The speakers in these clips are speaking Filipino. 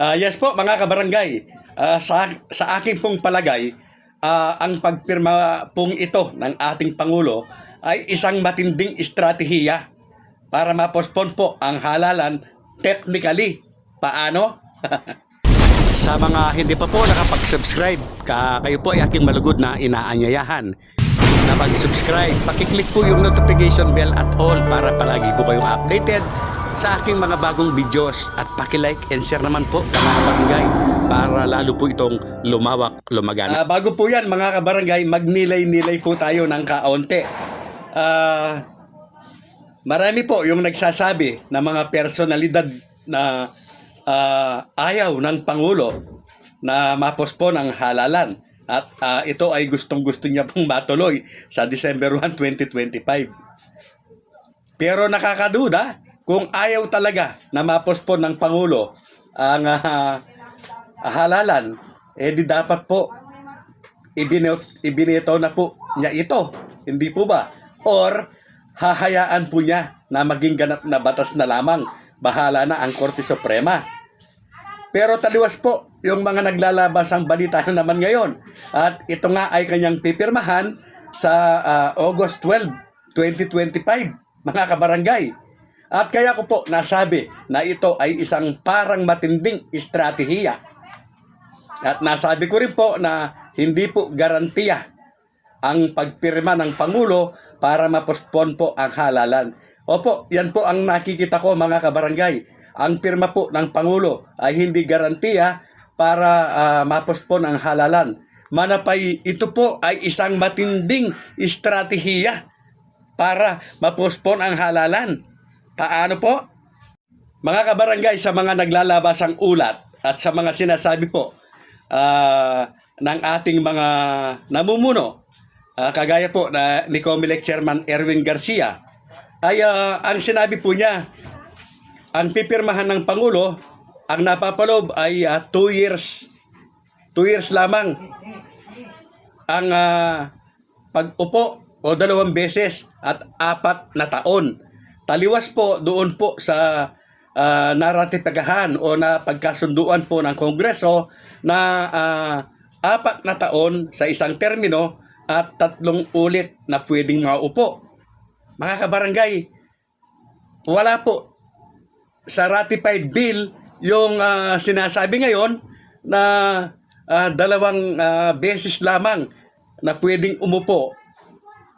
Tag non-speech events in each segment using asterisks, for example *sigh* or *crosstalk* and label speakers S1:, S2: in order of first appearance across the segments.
S1: Ah, yes po mga kabarangay, Ah, sa, sa aking pong palagay, ah, ang pagpirma pong ito ng ating Pangulo ay isang matinding estratehiya para mapospon po ang halalan technically. Paano? *laughs* sa mga hindi pa po nakapag-subscribe, ka, kayo po ay aking malugod na inaanyayahan na mag-subscribe. Pakiclick po yung notification bell at all para palagi po kayong updated sa aking mga bagong videos at paki-like and share naman po mga kabarangay para lalo po itong lumawak, lumagana. bago po yan mga kabarangay, magnilay-nilay po tayo ng kaunti. Ah... Marami po yung nagsasabi na mga personalidad na ah, ayaw ng Pangulo na mapospon ang halalan. At ah, ito ay gustong-gusto niya pong matuloy sa December 1, 2025. Pero nakakaduda kung ayaw talaga na mapospon ng Pangulo ang ah, halalan, eh di dapat po ibinito na po niya ito. Hindi po ba? Or hahayaan po niya na maging ganap na batas na lamang. Bahala na ang Korte Suprema. Pero taliwas po yung mga naglalabas ang balita na naman ngayon. At ito nga ay kanyang pipirmahan sa ah, August 12, 2025, mga kabarangay. At kaya ko po nasabi na ito ay isang parang matinding estratehiya. At nasabi ko rin po na hindi po garantiya ang pagpirma ng Pangulo para mapospon po ang halalan. Opo, yan po ang nakikita ko mga kabarangay. Ang pirma po ng Pangulo ay hindi garantiya para ah, mapospon ang halalan. Manapay, ito po ay isang matinding estratehiya para mapospon ang halalan. Paano po? Mga kabarangay, sa mga naglalabas ang ulat at sa mga sinasabi po ah, ng ating mga namumuno, ah, kagaya po na ni Comelec Chairman Erwin Garcia, ay ah, ang sinabi po niya, ang pipirmahan ng Pangulo, ang napapalob ay 2 years, 2 years lamang ang ah, pag-upo o dalawang beses at apat na taon. Taliwas po doon po sa uh, naratipagahan o na pagkasunduan po ng Kongreso na ah, apat na taon sa isang termino at tatlong ulit na pwedeng maupo. Mga kabarangay, wala po sa ratified bill yung ah, sinasabi ngayon na ah, dalawang ah, beses lamang na pwedeng umupo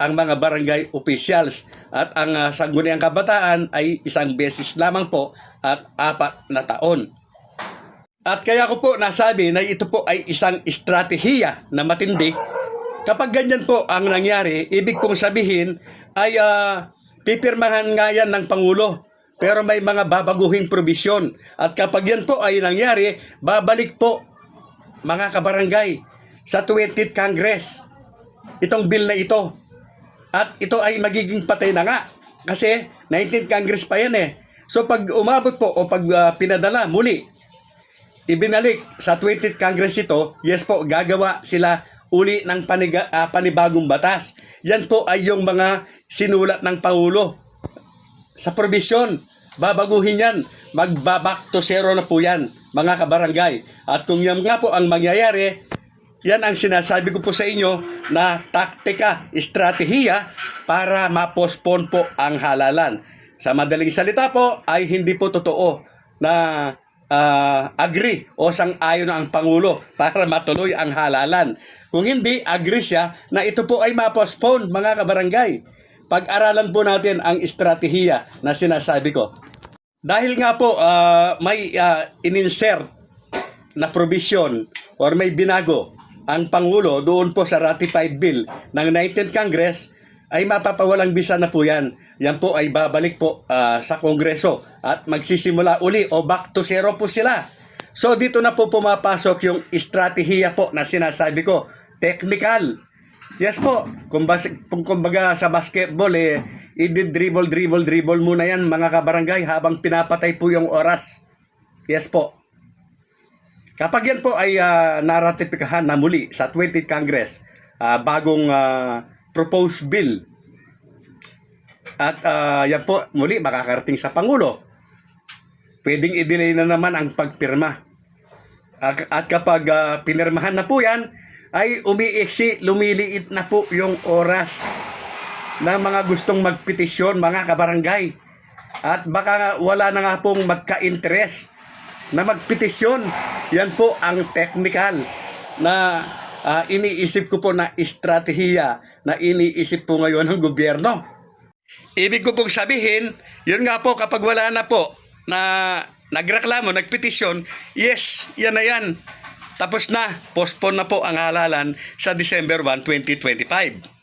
S1: ang mga barangay officials at ang uh, sangguniang kabataan ay isang beses lamang po at apat na taon. At kaya ko po nasabi na ito po ay isang estratehiya na matindi. Kapag ganyan po ang nangyari, ibig pong sabihin ay ah, pipirmahan nga yan ng Pangulo. Pero may mga babaguhing probisyon. At kapag yan po ay nangyari, babalik po mga kabarangay sa 20th Congress. Itong bill na ito. At ito ay magiging patay na nga. Kasi 19th Congress pa yan eh. So pag umabot po o pag ah, pinadala muli, ibinalik sa 20th Congress ito, yes po, gagawa sila uli ng paniga, ah, panibagong batas. Yan po ay yung mga sinulat ng Pangulo. Sa probisyon, babaguhin yan. Magbabak to zero na po yan, mga kabarangay. At kung yan nga po ang mangyayari, yan ang sinasabi ko po sa inyo na taktika, estratehiya para mapospon po ang halalan. Sa madaling salita po ay hindi po totoo na ah, agree o sang-ayon ang Pangulo *laughs* para matuloy ang halalan. Kung hindi, agree siya na ito po ay mapospon mga kabarangay. Pag-aralan po natin ang estratehiya na sinasabi ko. Dahil nga po ah, may ah, ininsert na provision or may binago ang Pangulo doon po sa ratified bill ng 19th Congress ay mapapawalang bisa na po yan. Yan po ay babalik po ah, sa Kongreso at magsisimula uli o back to zero po sila. So dito na po pumapasok yung estratehiya po na sinasabi ko. Technical. Yes po. Kung, bas, kung kumbaga sa basketball eh, i-dribble, dribble, dribble muna yan mga kabarangay habang pinapatay po yung oras. Yes po. Kapag yan po ay uh, naratipikahan na muli sa 20th Congress, ah, bagong ah, proposed bill, at ah, yan po muli makakarating sa Pangulo, pwedeng i-delay na naman ang pagpirma. At at kapag ah, pinirmahan na po yan, ay umiiksi, lumiliit na po yung oras ng mga gustong magpetisyon, mga kabarangay. At baka wala na nga pong magka-interest na magpetisyon. Yan po ang technical na ah, iniisip ko po na estratehiya na iniisip po ngayon ng gobyerno. Ibig ko pong sabihin, yun nga po kapag wala na po na nagreklamo, nagpetisyon, yes, yan na yan. Tapos na, postpone na po ang halalan sa December 1, 2025.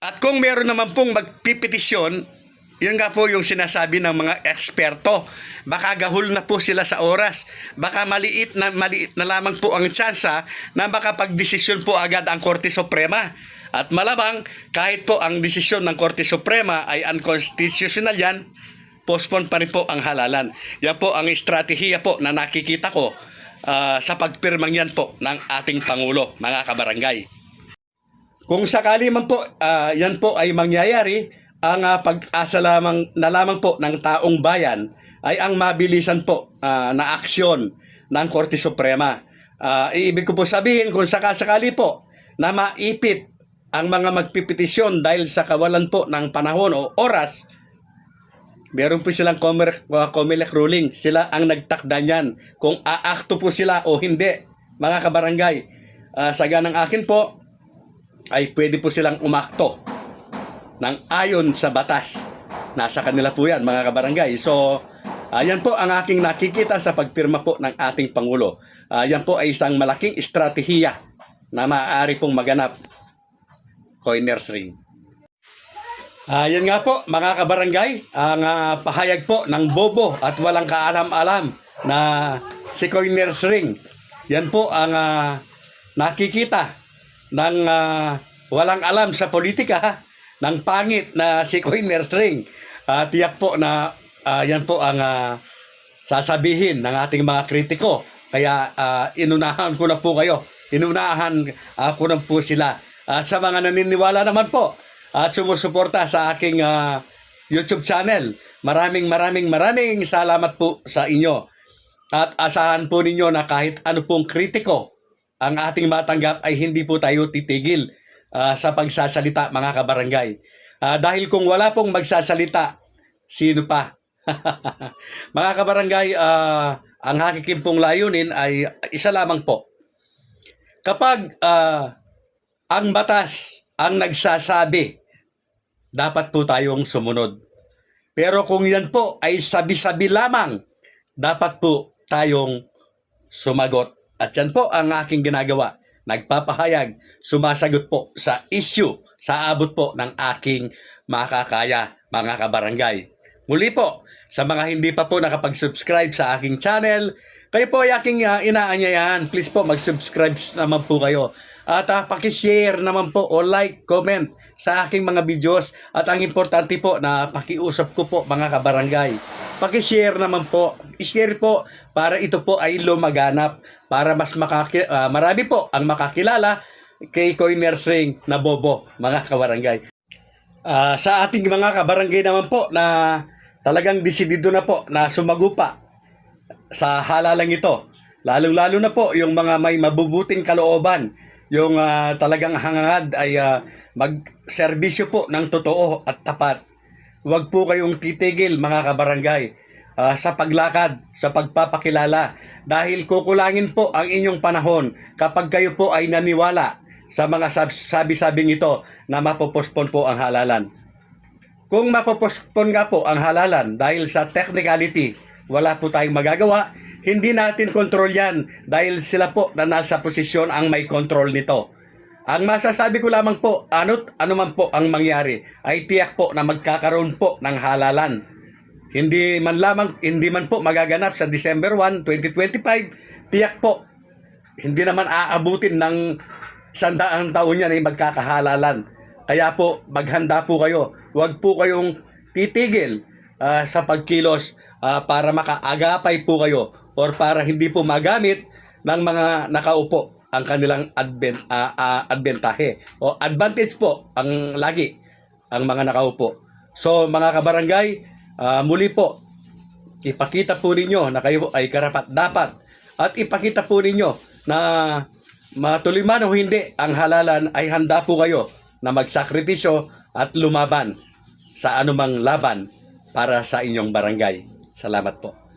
S1: At kung meron naman pong magpipetisyon, yun nga po yung sinasabi ng mga eksperto. Baka gahol na po sila sa oras. Baka maliit na maliit na lamang po ang tsansa na makapagdesisyon po agad ang Korte Suprema. At malamang kahit po ang desisyon ng Korte Suprema ay unconstitutional yan, postpone pa rin po ang halalan. Yan po ang estratehiya po na nakikita ko ah, sa pagpirmang yan po ng ating Pangulo, mga kabarangay. Kung sakali man po, ah, yan po ay mangyayari, ang ah, pag-asa lamang na lamang po ng taong bayan ay ang mabilisan po ah, na aksyon ng Korte Suprema. Ah, ibig ko po sabihin kung sakasakali po na maipit ang mga magpipetisyon dahil sa kawalan po ng panahon o oras, meron po silang Comelec, uh, ruling. Sila ang nagtakda niyan kung aakto po sila o hindi. Mga kabarangay, ah, sa ganang akin po, ay pwede po silang umakto ng ayon sa batas. Nasa kanila po yan, mga kabarangay. So, ayan po ang aking nakikita sa pagpirma po ng ating Pangulo. Ayan po ay isang malaking estratehiya na maaari pong maganap. Coiners ring. Ayan nga po, mga kabarangay, ang ah, pahayag po ng bobo at walang kaalam-alam na si Coiners ring. Yan po ang ah, nakikita ng ah, walang alam sa politika ng pangit na si Coiners ring. Ah, tiyak po na ah, yan po ang ah, sasabihin ng ating mga kritiko. Kaya ah, inunahan ko na po kayo. Inunahan ah, ko na po sila. At sa mga naniniwala naman po at sumusuporta sa aking ah, YouTube channel, maraming maraming maraming salamat po sa inyo. At asahan po ninyo na kahit ano pong kritiko ang ating matanggap ay hindi po tayo titigil ah, sa pagsasalita mga kabarangay. Ah, dahil kung wala pong magsasalita, sino pa? *laughs* mga kabarangay, ah, ang hakikin pong layunin ay isa lamang po. Kapag ah, ang batas ang nagsasabi, dapat po tayong sumunod. Pero kung yan po ay sabi-sabi lamang, dapat po tayong sumagot. At yan po ang aking ginagawa. Nagpapahayag, sumasagot po sa issue, sa abot po ng aking makakaya, mga kabarangay. Muli po, sa mga hindi pa po nakapag-subscribe sa aking channel, kayo po ay aking uh, inaanyayahan. Please po mag-subscribe naman po kayo. At uh, pakishare naman po o like, comment sa aking mga videos. At ang importante po na pakiusap ko po mga kabarangay. Pakishare naman po. I-share po para ito po ay lumaganap. Para mas makaki ah, marami po ang makakilala kay Coiners Ring na bobo mga kabarangay. Ah, sa ating mga kabarangay naman po na talagang desidido na po na sumagupa sa halalang ito. Lalong-lalo na po yung mga may mabubuting kalooban, yung ah, talagang hangad ay ah, magserbisyo po ng totoo at tapat. Huwag po kayong titigil mga kabarangay ah, sa paglakad, sa pagpapakilala dahil kukulangin po ang inyong panahon kapag kayo po ay naniwala sa mga sab- sabi-sabing ito na mapopospon po ang halalan. Kung mapopospon nga po ang halalan dahil sa technicality, wala po tayong magagawa, hindi natin kontrol yan dahil sila po na nasa posisyon ang may control nito. Ang masasabi ko lamang po, ano't ano man po ang mangyari, ay tiyak po na magkakaroon po ng halalan. Hindi man lamang, hindi man po magaganap sa December 1, 2025, tiyak po, hindi naman aabutin ng sandaang taon yan ay magkakahalalan. Kaya po, maghanda po kayo. Huwag po kayong titigil ah, sa pagkilos ah, para makaagapay po kayo or para hindi po magamit ng mga nakaupo ang kanilang adven, ah, ah, adbentahe o advantage po ang lagi ang mga nakaupo. So mga kabarangay, ah, muli po ipakita po ninyo na kayo ay karapat dapat at ipakita po ninyo na matuloy man o hindi ang halalan ay handa po kayo na magsakripisyo at lumaban sa anumang laban para sa inyong barangay. Salamat po.